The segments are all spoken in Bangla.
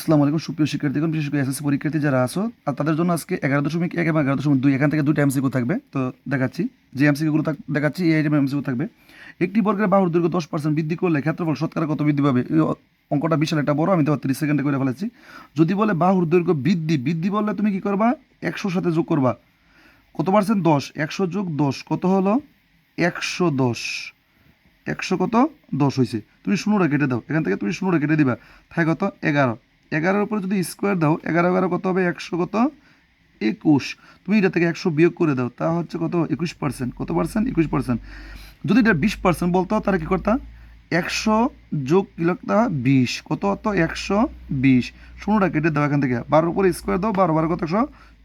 আসসালামু আলাইকুম, সুপ্রিয় শিক্ষার্থীগণ, বিশেষ করে এসএসসি পরীক্ষার্থী যারা আসো আর তাদের জন্য আজকে এগারো দশমিক এক এবং এগারো দশমিক দুই, এখান থেকে দুটো এমসিকিউ থাকবে। তো দেখাচ্ছি, যে এমসিকিউগুলো দেখাচ্ছি, এই আইটেম এমসিকিউ থাকবে। একটি বর্গের বাহুর দৈর্ঘ্য দশ পার্সেন্ট বৃদ্ধি করলে ক্ষেত্রফল শতকরা কত বৃদ্ধি পাবে? অঙ্কটা বিশাল একটা বড়, আমি তো তিরিশ সেকেন্ডে করে ফেলেছি। যদি বলে বাহুর দৈর্ঘ্য বৃদ্ধি বৃদ্ধি বললে তুমি কি করবা? একশোর সাথে যোগ করবা। কত পার্সেন্ট দশ। একশো যোগ দশ, কত হলো? একশো দশ। একশো কত? দশ হয়েছে তুমি শূন্যটা কেটে দাও। এখান থেকে তুমি শূন্যটা কেটে দিবা। থাকে কত? এগারো। এগারোর উপরে যদি স্কোয়ার দাও, এগারো এগারো কত হবে? একশো কত? একুশ। তুমি এটা থেকে একশো বিয়োগ করে দাও, তা হচ্ছে কত? একুশ পার্সেন্ট কত পার্সেন্ট একুশ পার্সেন্ট যদি এটা বিশ পার্সেন্ট বলতো তারা কী করতা? একশো যোগ কি লিখতা বিশ। কত হতো? একশো বিশ। শূন্যটা কেটে দাও এখান থেকে। বারোর উপরে স্কোয়ার দাও, বারো বারো কত? একশো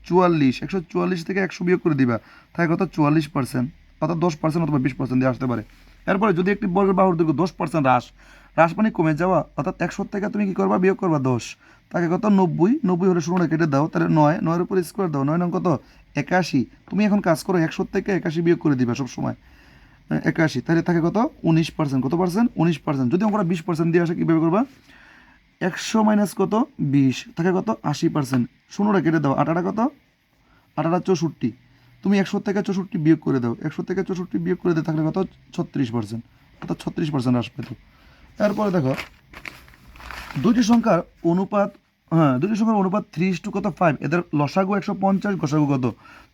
চুয়াল্লিশ। একশো চুয়াল্লিশ থেকে একশো বিয়োগ করে দিবা। তাই কত? চুয়াল্লিশ পার্সেন্ট অর্থাৎ দশ পার্সেন্ট অথবা বিশ পার্সেন্ট দিয়ে আসতে পারে। এরপরে যদি একটি বর্গের বাহুর দৈর্ঘ্য দশ পার্সেন্ট হ্রাস হ্রাস মানে কমে যাওয়া, অর্থাৎ একশো থেকে তুমি কি করবা? বিয়োগ করবা দশ। তাকে কত? নব্বই। নব্বই হলে শূন্যটা কেটে দাও, তাহলে নয়। নয়ের উপর স্কোয়ার দাও। নয় নং কত? একাশি। তুমি এখন কাজ করো, একশো থেকে একাশি বিয়োগ করে দিবা সব সময় একাশি। তাহলে থাকে কত? উনিশ পার্সেন্ট কত পার্সেন্ট উনিশ পার্সেন্ট যদি আমরা বিশ পার্সেন্ট দিয়ে আসে, কীভাবে করবা? একশো মাইনাস কত? বিশ। থাকে কত? আশি পার্সেন্ট শূন্যটা কেটে দাও। আটাটা কত? আটাটা চৌষট্টি। তুমি একশো থেকে চৌষট্টি বিয়োগ করে দাও। একশো থেকে চৌষট্টি বিয়োগ করে দিও থাকলে কত? ছত্রিশ পার্সেন্ট অর্থাৎ ছত্রিশ পার্সেন্ট হ্রাস পেত এরপরে দেখো, দুইটি সংখ্যার অনুপাত হ্যাঁ দুটি সংখ্যার অনুপাত থ্রি টু কত ফাইভ এদের লসাগু একশো পঞ্চাশ, গসাগু কত?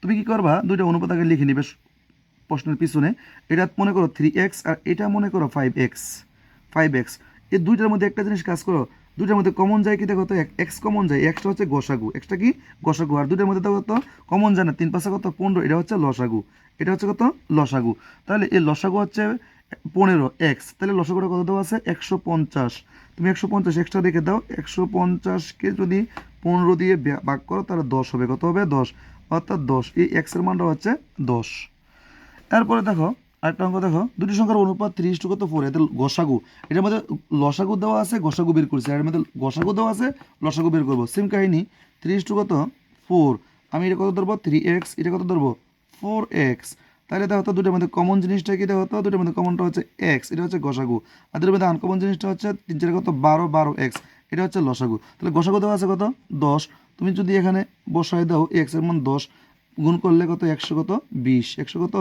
তুমি কি করবা? দুইটা অনুপাত আগে লিখে নিবে প্রশ্নের পিছনে। এটা মনে করো থ্রি এক্স আর এটা মনে করো ফাইভ এক্স ফাইভ এক্স এই দুইটার মধ্যে একটা জিনিস কাজ করো, দুইটার মধ্যে কমন যায় কি দেখো তো? এক্স কমন যায় এক্সটা হচ্ছে গসাগু। এক্সটা কি? গসাগু। আর দুইটার মধ্যে দেখো তো কমন যায় না, তিন পাশে কত? পনেরো, এটা হচ্ছে লসাগু। এটা হচ্ছে কত? লসাগু। তাহলে এই লসাগু হচ্ছে পনেরো এক্স তাহলে লসাগুটা কত দেওয়া আছে? একশো পঞ্চাশ। তুমি একশো পঞ্চাশ এক্সট্রা রেখে দাও। একশো পঞ্চাশকে যদি পনেরো দিয়ে ভাগ করো, তাহলে দশ হবে। কত হবে? দশ। অর্থাৎ দশ। এই এক্সের মানটা হচ্ছে দশ। এরপরে দেখো, আরেকটা অঙ্ক দেখো। দুটি সংখ্যার অনুপাত ত্রিশ টু কত ফোর এদের গসাগু এটার মধ্যে লসাগু দেওয়া আছে গসাগু বের করছে। এর মধ্যে গসাগু দেওয়া আছে, লসাগু বের করব। সেম কাহিনী। ত্রিশ টু কত? ফোর আমি এটা কত ধরবো? থ্রি এক্স এটা কত ধরবো? ফোর এক্স তাহলে দেখো তো দুটোর মধ্যে কমন জিনিসটা কি দেখো তো? দুটোর মধ্যে কমনটা হচ্ছে এক্স এটা হচ্ছে গসাগু। আর দুটোর মধ্যে আনকমন জিনিসটা হচ্ছে তিন চার কত? বারো বারো এক্স এটা হচ্ছে লসাগু। তাহলে গসাগু দেওয়া আছে কত? দশ। তুমি যদি এখানে বসায় দাও এক্সের মান দশ, গুণ করলে কত? একশো কত? বিশ। একশো কত?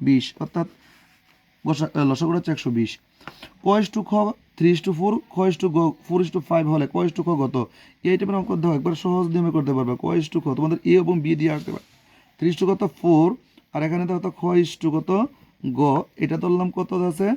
বিশ। অর্থাৎ গসা লসাগুড়া হচ্ছে একশো বিশ। কয়েস টু খ three is two four Kayes to four is to five হলে কয়েস টু খ কত? এই টাইপের অঙ্ক দাও একবার সহজ নিয়মে করতে পারবে। কয়েস টু খ, তোমাদের এ এবং বি দিয়ে আসতে পারে থ্রি ইস টু কত? ফোর আর এখানে তো খ ইস টু কত? গ। এটা ধরলাম কত আছে?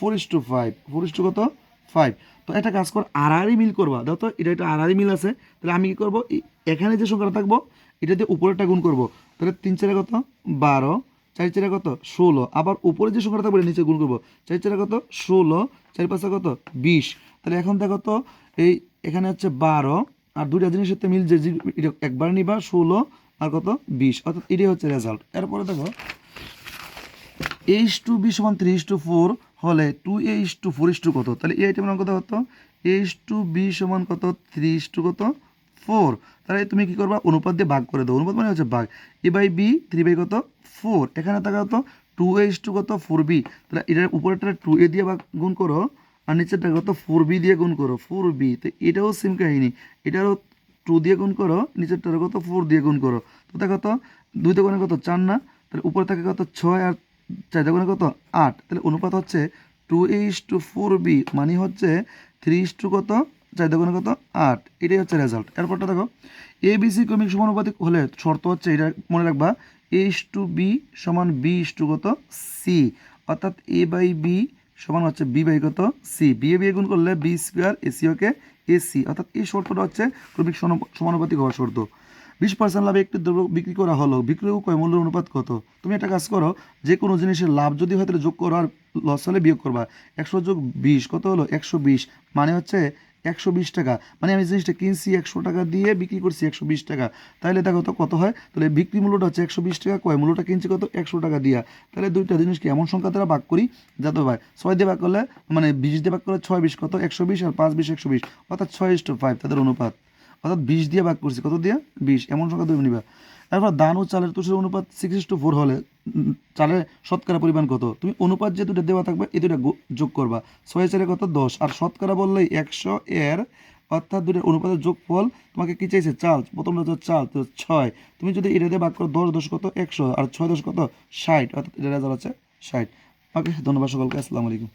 Four is to five four is to কত? ফাইভ তো একটা কাজ কর, আড়াআড়ি মিল করবা। দেখো তো, এটা একটা আড়াআড়ি মিল আছে। তাহলে আমি কি করব? এখানে যে সংখ্যাটা থাকব, এটা দিয়ে উপরেরটা গুণ করব। তাহলে তিন চারে কত? বারো। চার চারে কত? ষোলো। আবার উপরে যে সংখ্যাটা থাকবে নিচে গুণ করব। চার চারে কত? ষোলো। চার পাঁচে কত? বিশ। তাহলে এখন দেখো তো, এই এখানে হচ্ছে বারো। আর দুইটা জিনিসের সাথে মিল যে- একবার নিবা, ষোলো আর কত? বিশ। অর্থাৎ এটাই হচ্ছে রেজাল্ট এরপরে দেখো এইচ টু বি সমান থ্রি ইস টু ফোর হলে two H to four is to কত? তাহলে এই আইটেমের অঙ্ক কত এইচ টু বি সমান কত? থ্রি টু কত? ফোর তাহলে তুমি কি করবা? অনুপাত দিয়ে ভাগ করে দাও। অনুপাত মানে হচ্ছে ভাগ। A by B three by কত? ফোর এখানে থাকা কত টু এইচ টু কত? ফোর বি তাহলে এটার উপরেরটা টু এ দিয়ে ভাগ, গুণ করো, আর নিচেরটা কত? ফোর বি দিয়ে গুণ করো। ফোর বি তো এটাও সেম কাহিনী। এটারও টু দিয়ে গুণ করো নিচেরটারও কত? ফোর দিয়ে গুণ করো। তো দেখো তো, দুই দোকানে কত? চার না? তাহলে উপরে থাকে কত? ছয় আর চার দোকানে কত? আট। তাহলে অনুপাত হচ্ছে two H to four B মানে হচ্ছে থ্রি ইস টু কত? চার দোকানে কত? আট। এটাই হচ্ছে রেজাল্ট এরপরটা দেখো এ বি সি ক্রমিক সমানুপাতিক হলে শর্ত হচ্ছে এটা মনে রাখবা এইচ টু বি সমান বি ইস টু কত? সি অর্থাৎ এ বাই বি সমান হচ্ছে বি বাই কত? C B A B A গুণ করলে B square AC okay AC অর্থাৎ এই শর্তটা হচ্ছে ক্রমিক সমানুপাতিক হওয়ার শর্ত। বিশ পার্সেন্ট লাভে একটি দ্রব্য বিক্রি করা হলো বিক্রি ও ক্রয় মূল্যের অনুপাত কত? তুমি একটা কাজ করো যে কোনো জিনিসের লাভ যদি হয় তাহলে যোগ করো আর লস হলে বিয়োগ করবা। একশো যোগ বিশ, কত হলো? একশো বিশ। মানে হচ্ছে একশো বিশ টাকা। মানে আমি জিনিসটা কিনছি একশো টাকা দিয়ে বিক্রি করছি একশো বিশ টাকা। তাহলে দেখো তো কত হয়? তাহলে বিক্রি মূল্যটা হচ্ছে একশো বিশ টাকা। কয়? মূল্যটা কিনছি কত? একশো টাকা দিয়া। তাহলে দুইটা জিনিসকে এমন সংখ্যা তারা ভাগ করি? যাতে ভাই, ছয় দিয়ে ভাগ করলে মানে বিশ দিয়ে ভাগ করলে ছয় বিশ কত? একশো বিশ আর পাঁচ বিশ একশো বিশ। অর্থাৎ ছয় ইস্টু ফাইভ, তাদের অনুপাত। অর্থাৎ বিশ দিয়ে ভাগ করছি। কত দিয়ে? বিশ। এমন সংখ্যা তুমি নিবা। তারপর ধান ও চালের তুষের অনুপাত সিক্স টু ফোর হলে চালের শতকরা পরিমাণ কত? তুমি অনুপাত যে দুটো দেওয়া থাকবে, এই দুটা যোগ করবা। ছয় চারে কত? দশ। আর শতকরা বললেই একশো এর, অর্থাৎ দুটো অনুপাতের যোগফল তোমাকে কি চাইছে? চাল। প্রথমটা হচ্ছে চাল, তো ছয়। তুমি যদি এটা দিয়ে ভাগ করো, দশ দশ কত? একশো। আর ছয় দশ কত? ষাট। অর্থাৎ এটা রেজাল্ট ষাট। ওকে, ধন্যবাদ সকলকে। আসসালামু আলাইকুম।